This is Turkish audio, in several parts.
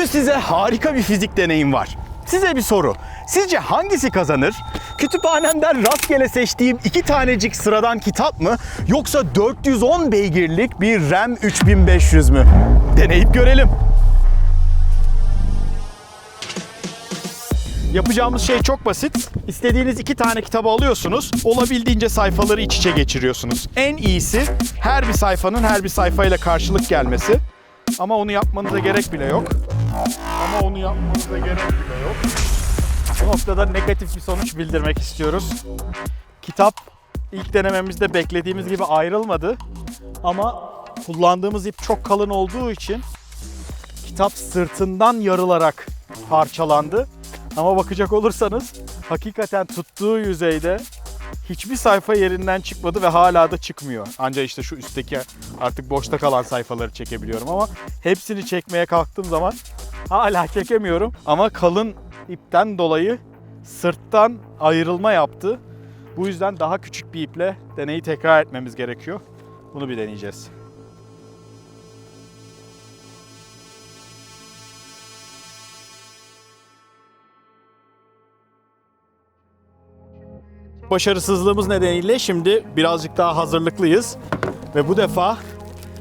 Bugün size harika bir fizik deneyim var. Size bir soru. Sizce hangisi kazanır? Kütüphanemden rastgele seçtiğim iki tanecik sıradan kitap mı? Yoksa 410 beygirlik bir RAM 3500 mü? Deneyip görelim. Yapacağımız şey çok basit. İstediğiniz iki tane kitabı alıyorsunuz. Olabildiğince sayfaları iç içe geçiriyorsunuz. En iyisi her bir sayfanın her bir sayfayla karşılık gelmesi. Ama onu yapmanıza gerek bile yok. Ama onu yapmanıza gerek bile yok. Bu noktada negatif bir sonuç bildirmek istiyoruz. Kitap ilk denememizde beklediğimiz gibi ayrılmadı. Ama kullandığımız ip çok kalın olduğu için kitap sırtından yarılarak parçalandı. Ama bakacak olursanız hakikaten tuttuğu yüzeyde hiçbir sayfa yerinden çıkmadı ve hala da çıkmıyor. Ancak işte şu üstteki artık boşta kalan sayfaları çekebiliyorum ama hepsini çekmeye kalktığım zaman hala çekemiyorum. Ama kalın ipten dolayı sırttan ayrılma yaptı. Bu yüzden daha küçük bir iple deneyi tekrar etmemiz gerekiyor. Bunu bir deneyeceğiz. Başarısızlığımız nedeniyle şimdi birazcık daha hazırlıklıyız. Ve bu defa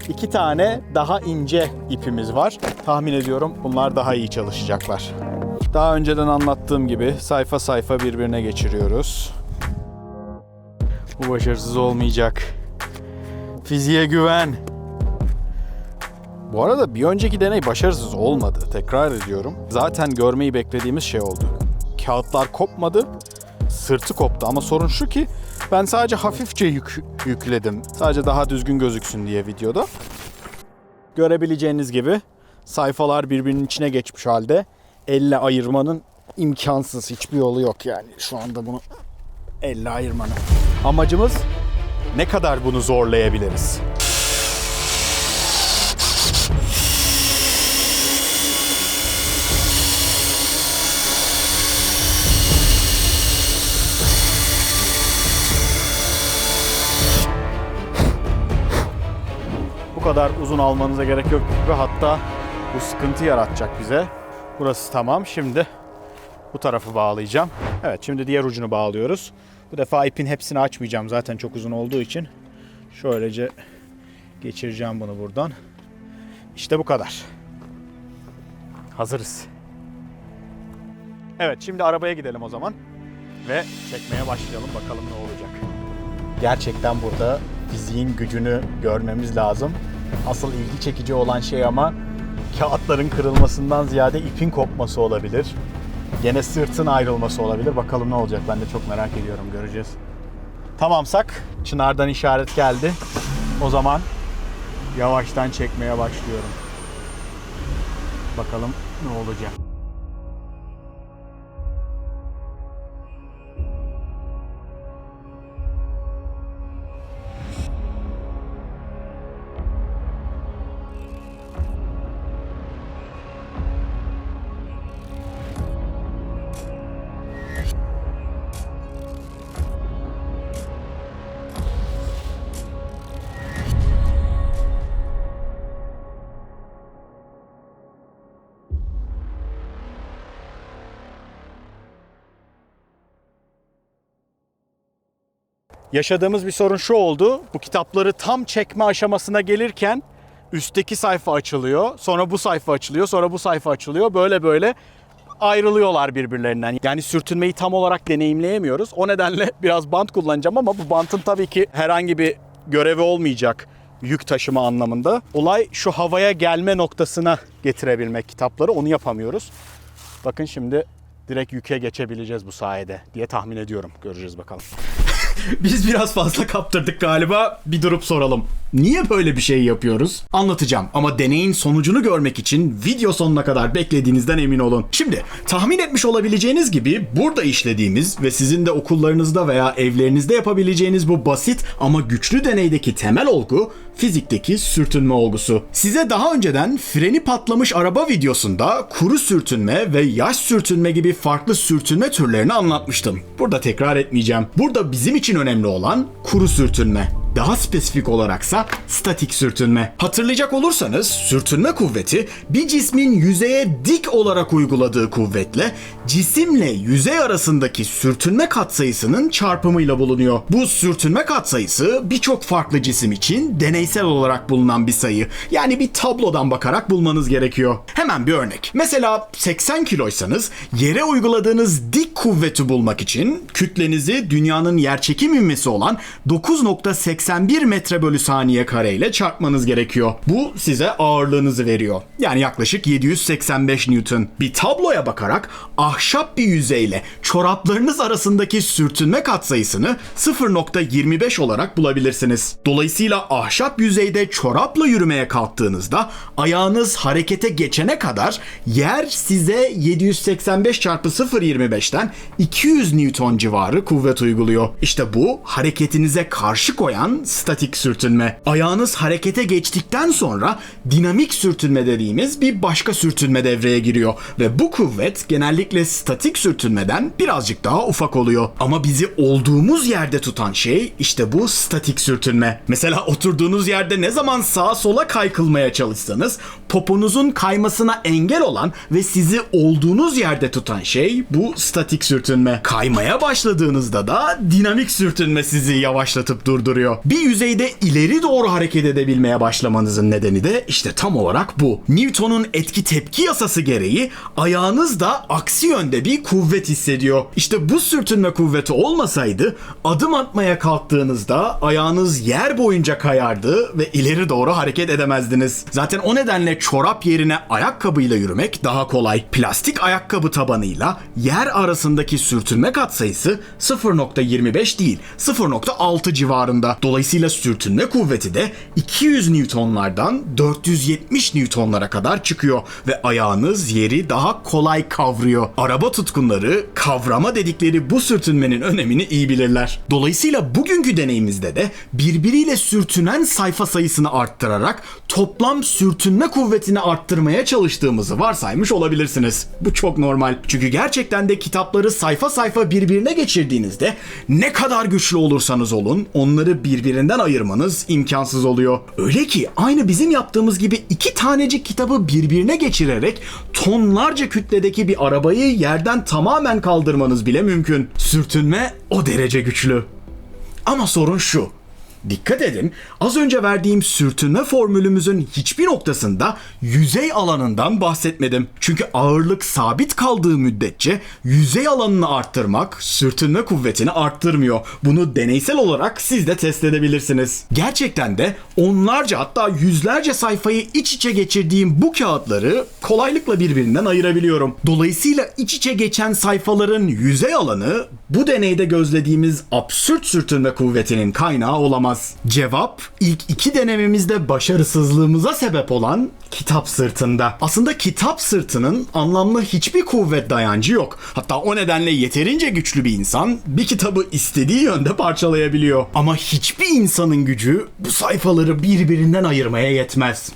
iki tane daha ince ipimiz var. Tahmin ediyorum bunlar daha iyi çalışacaklar. Daha önceden anlattığım gibi sayfa sayfa birbirine geçiriyoruz. Bu başarısız olmayacak. Fiziğe güven. Bu arada bir önceki deney başarısız olmadı. Tekrar ediyorum. Zaten görmeyi beklediğimiz şey oldu. Kağıtlar kopmadı sırtı koptu ama sorun şu ki ben sadece hafifçe yük, yükledim. Sadece daha düzgün gözüksün diye videoda. Görebileceğiniz gibi sayfalar birbirinin içine geçmiş halde. Elle ayırmanın imkansız hiçbir yolu yok yani şu anda bunu elle ayırmanın. Amacımız ne kadar bunu zorlayabiliriz? Kadar uzun almanıza gerek yok ve hatta bu sıkıntı yaratacak bize. Burası tamam. Şimdi bu tarafı bağlayacağım. Evet şimdi diğer ucunu bağlıyoruz. Bu defa ipin hepsini açmayacağım zaten çok uzun olduğu için. Şöylece geçireceğim bunu buradan. İşte bu kadar. Hazırız. Evet şimdi arabaya gidelim o zaman. Ve çekmeye başlayalım bakalım ne olacak. Gerçekten burada fiziğin gücünü görmemiz lazım. Asıl ilgi çekici olan şey ama kağıtların kırılmasından ziyade ipin kopması olabilir. Gene sırtın ayrılması olabilir. Bakalım ne olacak ben de çok merak ediyorum göreceğiz. Tamamsak Çınar'dan işaret geldi. O zaman yavaştan çekmeye başlıyorum. Bakalım ne olacak. Yaşadığımız bir sorun şu oldu. Bu kitapları tam çekme aşamasına gelirken üstteki sayfa açılıyor. Sonra bu sayfa açılıyor. Sonra bu sayfa açılıyor. Böyle böyle ayrılıyorlar birbirlerinden. Yani sürtünmeyi tam olarak deneyimleyemiyoruz. O nedenle biraz bant kullanacağım ama bu bantın tabii ki herhangi bir görevi olmayacak yük taşıma anlamında. Olay şu havaya gelme noktasına getirebilmek kitapları. Onu yapamıyoruz. Bakın şimdi direkt yüke geçebileceğiz bu sayede diye tahmin ediyorum. Göreceğiz bakalım. Biz biraz fazla kaptırdık galiba. Bir durup soralım. Niye böyle bir şey yapıyoruz? Anlatacağım ama deneyin sonucunu görmek için video sonuna kadar beklediğinizden emin olun. Şimdi tahmin etmiş olabileceğiniz gibi burada işlediğimiz ve sizin de okullarınızda veya evlerinizde yapabileceğiniz bu basit ama güçlü deneydeki temel olgu fizikteki sürtünme olgusu. Size daha önceden freni patlamış araba videosunda kuru sürtünme ve yaş sürtünme gibi farklı sürtünme türlerini anlatmıştım. Burada tekrar etmeyeceğim. Burada bizim için önemli olan kuru sürtünme. Daha spesifik olaraksa statik sürtünme. Hatırlayacak olursanız sürtünme kuvveti bir cismin yüzeye dik olarak uyguladığı kuvvetle cisimle yüzey arasındaki sürtünme katsayısının çarpımıyla bulunuyor. Bu sürtünme katsayısı birçok farklı cisim için deneysel olarak bulunan bir sayı. Yani bir tablodan bakarak bulmanız gerekiyor. Hemen bir örnek. Mesela 80 kiloysanız yere uyguladığınız dik kuvveti bulmak için kütlenizi dünyanın yerçekim ivmesi olan 9.81 metre bölü saniye kare ile çarpmanız gerekiyor. Bu size ağırlığınızı veriyor. Yani yaklaşık 785 Newton. Bir tabloya bakarak ahşap bir yüzeyle çoraplarınız arasındaki sürtünme katsayısını 0.25 olarak bulabilirsiniz. Dolayısıyla ahşap yüzeyde çorapla yürümeye kalktığınızda ayağınız harekete geçene kadar yer size 785 çarpı 0.25'ten 200 Newton civarı kuvvet uyguluyor. İşte bu hareketinize karşı koyan statik sürtünme. Ayağınız harekete geçtikten sonra dinamik sürtünme dediğimiz bir başka sürtünme devreye giriyor ve bu kuvvet genellikle statik sürtünmeden birazcık daha ufak oluyor. Ama bizi olduğumuz yerde tutan şey işte bu statik sürtünme. Mesela oturduğunuz yerde ne zaman sağa sola kaykılmaya çalışsanız poponuzun kaymasına engel olan ve sizi olduğunuz yerde tutan şey bu statik sürtünme. Kaymaya başladığınızda da dinamik sürtünme sizi yavaşlatıp durduruyor. Bir yüzeyde ileri doğru hareket edebilmeye başlamanızın nedeni de işte tam olarak bu. Newton'un etki tepki yasası gereği ayağınız da aksi yönde bir kuvvet hissediyor. İşte bu sürtünme kuvveti olmasaydı adım atmaya kalktığınızda ayağınız yer boyunca kayardı ve ileri doğru hareket edemezdiniz. Zaten o nedenle çorap yerine ayakkabıyla yürümek daha kolay. Plastik ayakkabı tabanıyla yer arasındaki sürtünme katsayısı 0.25 değil 0.6 civarında. Dolayısıyla sürtünme kuvveti de 200 Newtonlardan 470 Newtonlara kadar çıkıyor ve ayağınız yeri daha kolay kavruyor. Araba tutkunları kavrama dedikleri bu sürtünmenin önemini iyi bilirler. Dolayısıyla bugünkü deneyimizde de birbiriyle sürtünen sayfa sayısını arttırarak toplam sürtünme kuvvetini arttırmaya çalıştığımızı varsaymış olabilirsiniz. Bu çok normal. Çünkü gerçekten de kitapları sayfa sayfa birbirine geçirdiğinizde ne kadar güçlü olursanız olun onları birbirinden ayırmanız imkansız oluyor. Öyle ki aynı bizim yaptığımız gibi iki tanecik kitabı birbirine geçirerek tonlarca kütledeki bir arabayı yerden tamamen kaldırmanız bile mümkün. Sürtünme o derece güçlü. Ama sorun şu. Dikkat edin, az önce verdiğim sürtünme formülümüzün hiçbir noktasında yüzey alanından bahsetmedim. Çünkü ağırlık sabit kaldığı müddetçe yüzey alanını arttırmak sürtünme kuvvetini arttırmıyor. Bunu deneysel olarak siz de test edebilirsiniz. Gerçekten de onlarca hatta yüzlerce sayfayı iç içe geçirdiğim bu kağıtları kolaylıkla birbirinden ayırabiliyorum. Dolayısıyla iç içe geçen sayfaların yüzey alanı bu deneyde gözlediğimiz absürt sürtünme kuvvetinin kaynağı olamaz. Cevap ilk iki denememizde başarısızlığımıza sebep olan kitap sırtında. Aslında kitap sırtının anlamlı hiçbir kuvvet dayancı yok. Hatta o nedenle yeterince güçlü bir insan bir kitabı istediği yönde parçalayabiliyor. Ama hiçbir insanın gücü bu sayfaları birbirinden ayırmaya yetmez.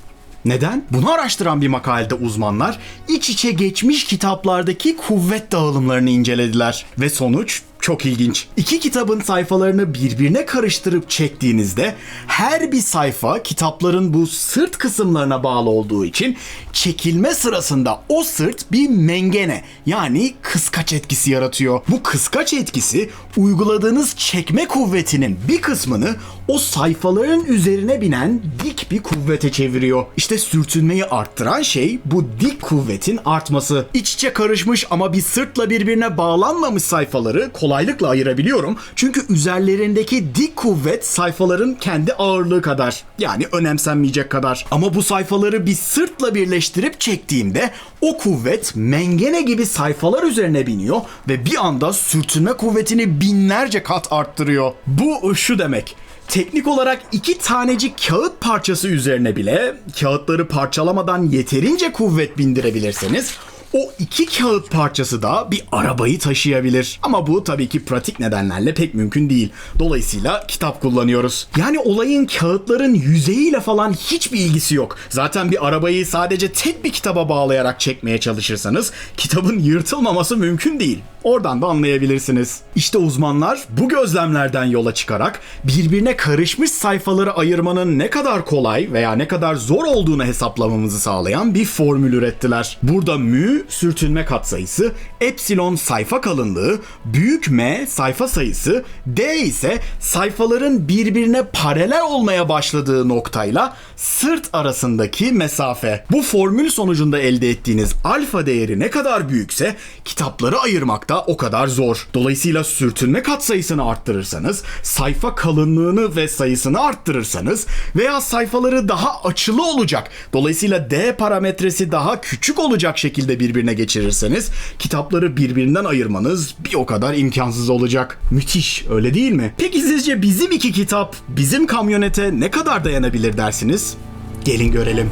Neden? Bunu araştıran bir makalede uzmanlar iç içe geçmiş kitaplardaki kuvvet dağılımlarını incelediler. Ve sonuç çok ilginç. İki kitabın sayfalarını birbirine karıştırıp çektiğinizde her bir sayfa kitapların bu sırt kısımlarına bağlı olduğu için çekilme sırasında o sırt bir mengene yani kıskaç etkisi yaratıyor. Bu kıskaç etkisi uyguladığınız çekme kuvvetinin bir kısmını o sayfaların üzerine binen dik bir kuvvete çeviriyor. İşte sürtünmeyi arttıran şey bu dik kuvvetin artması. İç içe karışmış ama bir sırtla birbirine bağlanmamış sayfaları kolaylıkla ayırabiliyorum. Çünkü üzerlerindeki dik kuvvet sayfaların kendi ağırlığı kadar. Yani önemsenmeyecek kadar. Ama bu sayfaları bir sırtla birleştirip çektiğimde o kuvvet mengene gibi sayfalar üzerine biniyor ve bir anda sürtünme kuvvetini binlerce kat arttırıyor. Bu şu demek. Teknik olarak iki tanecik kağıt parçası üzerine bile kağıtları parçalamadan yeterince kuvvet bindirebilirseniz O iki kağıt parçası da bir arabayı taşıyabilir. Ama bu tabii ki pratik nedenlerle pek mümkün değil. Dolayısıyla kitap kullanıyoruz. Yani olayın kağıtların yüzeyiyle falan hiçbir ilgisi yok. Zaten bir arabayı sadece tek bir kitaba bağlayarak çekmeye çalışırsanız kitabın yırtılmaması mümkün değil. Oradan da anlayabilirsiniz. İşte uzmanlar bu gözlemlerden yola çıkarak birbirine karışmış sayfaları ayırmanın ne kadar kolay veya ne kadar zor olduğunu hesaplamamızı sağlayan bir formül ürettiler. Burada mü sürtünme katsayısı, epsilon sayfa kalınlığı, büyük M sayfa sayısı, D ise sayfaların birbirine paralel olmaya başladığı noktayla sırt arasındaki mesafe. Bu formül sonucunda elde ettiğiniz alfa değeri ne kadar büyükse kitapları ayırmak da o kadar zor. Dolayısıyla sürtünme katsayısını arttırırsanız, sayfa kalınlığını ve sayısını arttırırsanız veya sayfaları daha açılı olacak, dolayısıyla D parametresi daha küçük olacak şekilde birbirine geçirirseniz kitapları birbirinden ayırmanız bir o kadar imkansız olacak. Müthiş öyle değil mi? Peki sizce bizim iki kitap bizim kamyonete ne kadar dayanabilir dersiniz? Gelin görelim.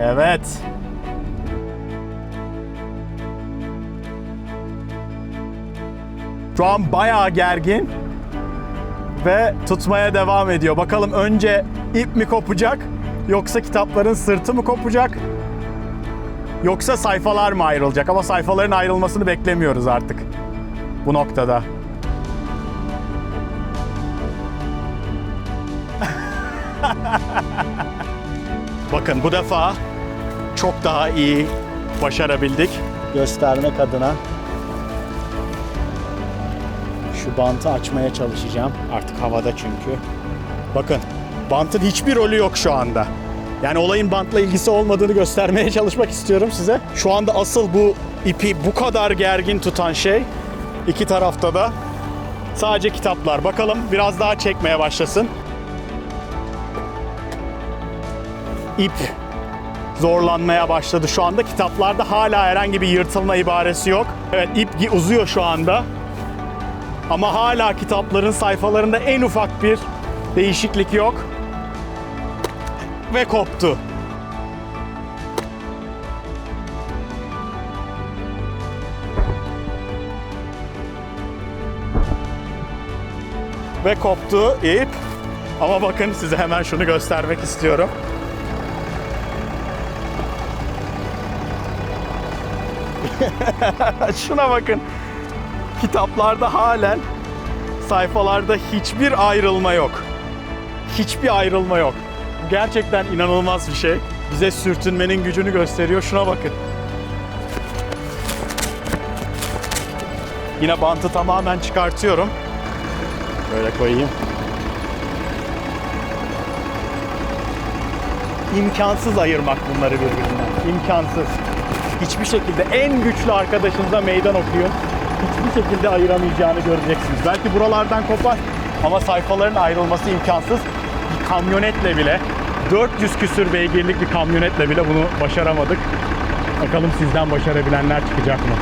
Evet. Şu an bayağı gergin ve tutmaya devam ediyor. Bakalım önce ip mi kopacak yoksa kitapların sırtı mı kopacak yoksa sayfalar mı ayrılacak? Ama sayfaların ayrılmasını beklemiyoruz artık bu noktada. Bakın bu defa çok daha iyi başarabildik. Göstermek adına şu bantı açmaya çalışacağım. Artık havada çünkü. Bakın bantın hiçbir rolü yok şu anda. Yani olayın bantla ilgisi olmadığını göstermeye çalışmak istiyorum size. Şu anda asıl bu ipi bu kadar gergin tutan şey iki tarafta da sadece kitaplar. Bakalım biraz daha çekmeye başlasın. ip zorlanmaya başladı şu anda. Kitaplarda hala herhangi bir yırtılma ibaresi yok. Evet ip uzuyor şu anda. Ama hala kitapların sayfalarında en ufak bir değişiklik yok. Ve koptu. Ve koptu ip. Ama bakın size hemen şunu göstermek istiyorum. Şuna bakın. Kitaplarda halen sayfalarda hiçbir ayrılma yok. Hiçbir ayrılma yok. Gerçekten inanılmaz bir şey. Bize sürtünmenin gücünü gösteriyor. Şuna bakın. Yine bantı tamamen çıkartıyorum. Böyle koyayım. İmkansız ayırmak bunları birbirinden. İmkansız. Hiçbir şekilde en güçlü arkadaşınıza meydan okuyun. Hiçbir şekilde ayıramayacağını göreceksiniz. Belki buralardan kopar ama sayfaların ayrılması imkansız. Bir kamyonetle bile 400 küsür beygirlik bir kamyonetle bile bunu başaramadık. Bakalım sizden başarabilenler çıkacak mı?